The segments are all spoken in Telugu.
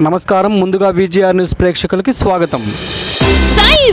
నమస్కారం. ముందుగా విజిఆర్ న్యూస్ ప్రేక్షకులకి స్వాగతం. Sai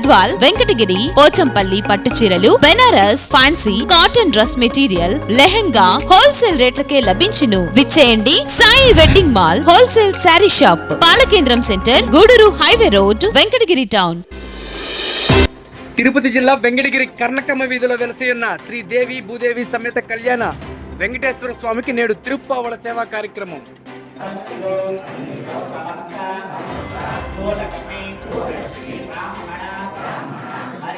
గద్వాల్ వెంకటగిరి పోచంపల్లి పట్టు చీరలు Banaras fancy cotton dress material lehenga wholesale రేట్లకే లభించును. విచ్చేయండి Sai wedding mall wholesale saree shop పాలకేంద్రం center Gudur highway road Venkatagiri town. Tirupati జిల్లా వెంకటగిరి కర్ణకమ్మ వీధిలో వెలసి ఉన్న శ్రీ దేవి భూదేవి సమేత కళ్యాణ వెంకటేశ్వర స్వామికి నేడు తిరుప్పావళ సేవా కార్యక్రమం. గోలక్ష్మి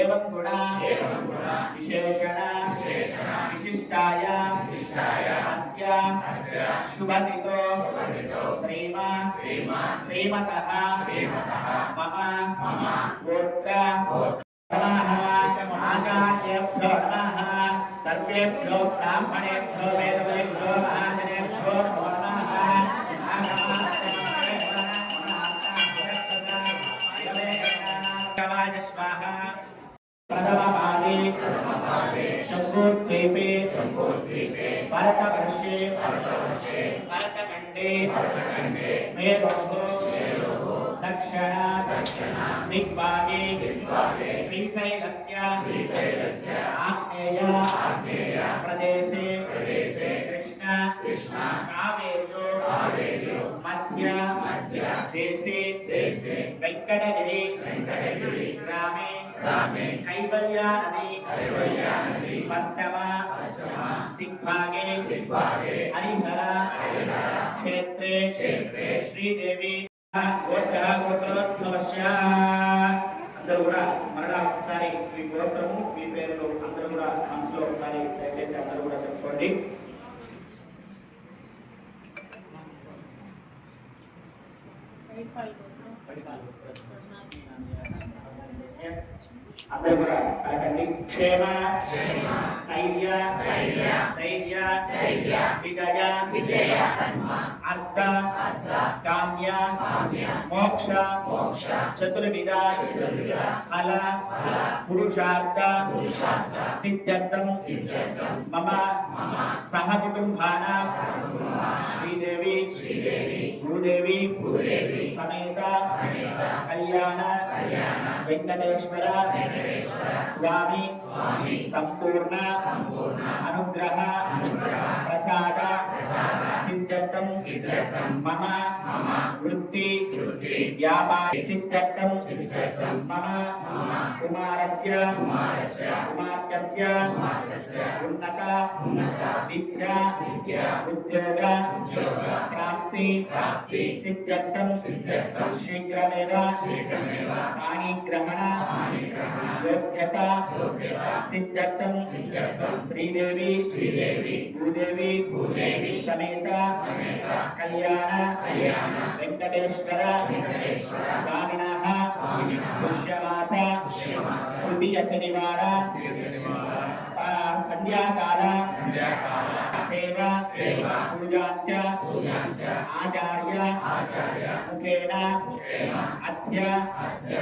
ఏవం గుణ విశేషణ విశిష్టాయ అస్య శుభతితో శ్రీమా శ్రీమతః మమ గోత్ర ఆచార్యేభ్యో నమః సర్వేభ్యో బ్రాహ్మణేభ్యో వేదవేభ్యో ప్రథమపాదే చంబోద్వీపే భరతవర్షే భరతఖండే మేరోः దక్షిణ దిగ్భాగే శ్రీశైలస్య ఆగ్నేయ ప్రదేశే కృష్ణ కావేర్యో మధ్య దేశే వెంకటగిరి గ్రామే కైవల్యా శ్రీదేవి గోత్ర గోత్రోద్భవస్య అందరూ కూడా మరలా ఒకసారి మీ గోత్రము మీ పేర్లు అందరూ కూడా మనసులో ఒకసారి దయచేసి అందరూ కూడా చెప్పుకోండి. అందరూ కూడా పలకండి క్షేమ స్థైర్య ధైర్య విజయ విజయ అర్థ కామ్య మోక్ష చతుర్విధ ఫల పురుషార్థ సిద్ధ్యర్థం మమ సహ కుటుంబాన శ్రీదేవి భూదేవి సమేత కళ్యాణ వెంకటేశ్వర స్వామి సంపూర్ణ అనుగ్రహ ప్రసాద సిద్ధ్యర్థం మమ వృత్తి వ్యాపార సిద్ధ్యర్థం మమ కుమారస్య కుమార్తెస్య ఉన్నత విద్యా ఉద్యోగ ప్రాప్తి సిద్ధ్యర్థం శీఘ్రమేవ పాణిగ్రహణ యోగ్యత సిద్ధ్యర్థం శ్రీదేవి భూదేవి సమేత కళ్యాణ వెంకటేశ్వర స్వామినః పుష్యమాస తృతీయ శనివార संध्याकाल सेवा सेवा पूजाच आचार्य आचार्य मुखेन अद्य अद्य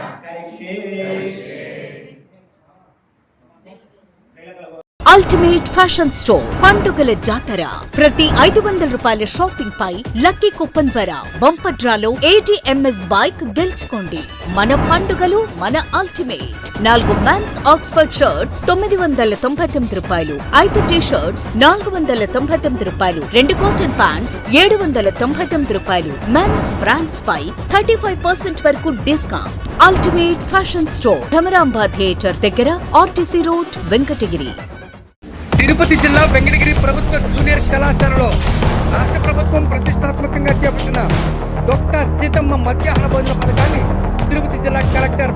అల్టిమేట్ ఫ్యాషన్ స్టోర్ పండుగల జాతర. ప్రతి ఐదు వందల రూపాయల షాపింగ్ పై లక్కీ కూపన్ ద్వారా బంపర్ డ్రాలో ఏటీఎంఎస్ బైక్ గెలుచుకోండి. మన పండుగలు మన అల్టిమేట్ నాలుగు మ్యాన్స్ ఆక్స్ఫర్డ్ షర్ట్స్ తొమ్మిది వందల తొంభై తొమ్మిది రూపాయలు. ఐదు టీ షర్ట్స్ నాలుగు వందల తొంభై తొమ్మిది రూపాయలు. రెండు కాటన్ ప్యాంట్స్ ఏడు వందల తొంభై తొమ్మిది రూపాయలు. మెన్స్ బ్రాండ్స్ పై థర్టీ ఫైవ్ పర్సెంట్ వరకు discount ultimate fashion store Bhramaramba theatre దగ్గర ఆర్టీసీ రోడ్ వెంకటగిరి. తిరుపతి జిల్లా వెంకటగిరి ప్రభుత్వ జూనియర్ కళాశాలలో రాష్ట్ర ప్రభుత్వం ప్రతిష్టాత్మకంగా చేపట్టిన డాక్టర్ సీతమ్మ మధ్యాహ్న భోజన పథకాన్ని తిరుపతి జిల్లా కలెక్టర్